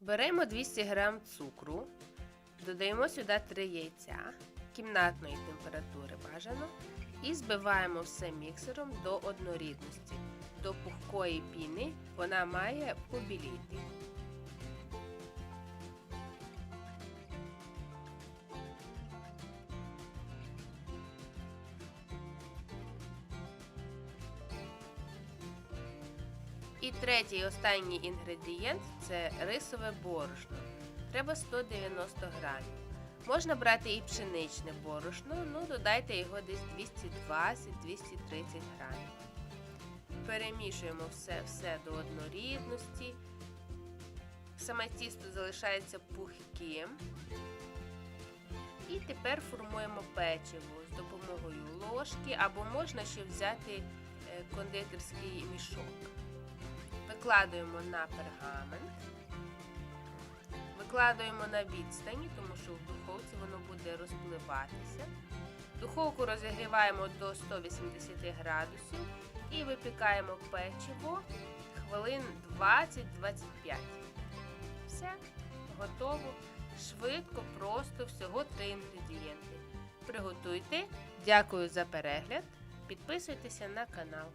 Беремо 200 г цукру, додаємо сюди 3 яйця кімнатної температури бажано і збиваємо все міксером до однорідності. До пухкої піни вона має побіліти. І третій останній інгредієнт це рисове борошно. Треба 190 грамів. Можна брати і пшеничне борошно, ну додайте його десь 220-230 грамів. Перемішуємо все, все до однорідності. Саме тісто залишається пухким. І тепер формуємо печиво з допомогою ложки, або можна ще взяти е, кондитерський мішок. Викладуємо на пергамент, викладуємо на відстані, тому що в духовці воно буде розпливатися. Духовку розігріваємо до 180 градусів і випікаємо печиво хвилин 20-25. Все, готово. Швидко, просто, всього 3 інгредієнти. Приготуйте. Дякую за перегляд. Підписуйтеся на канал.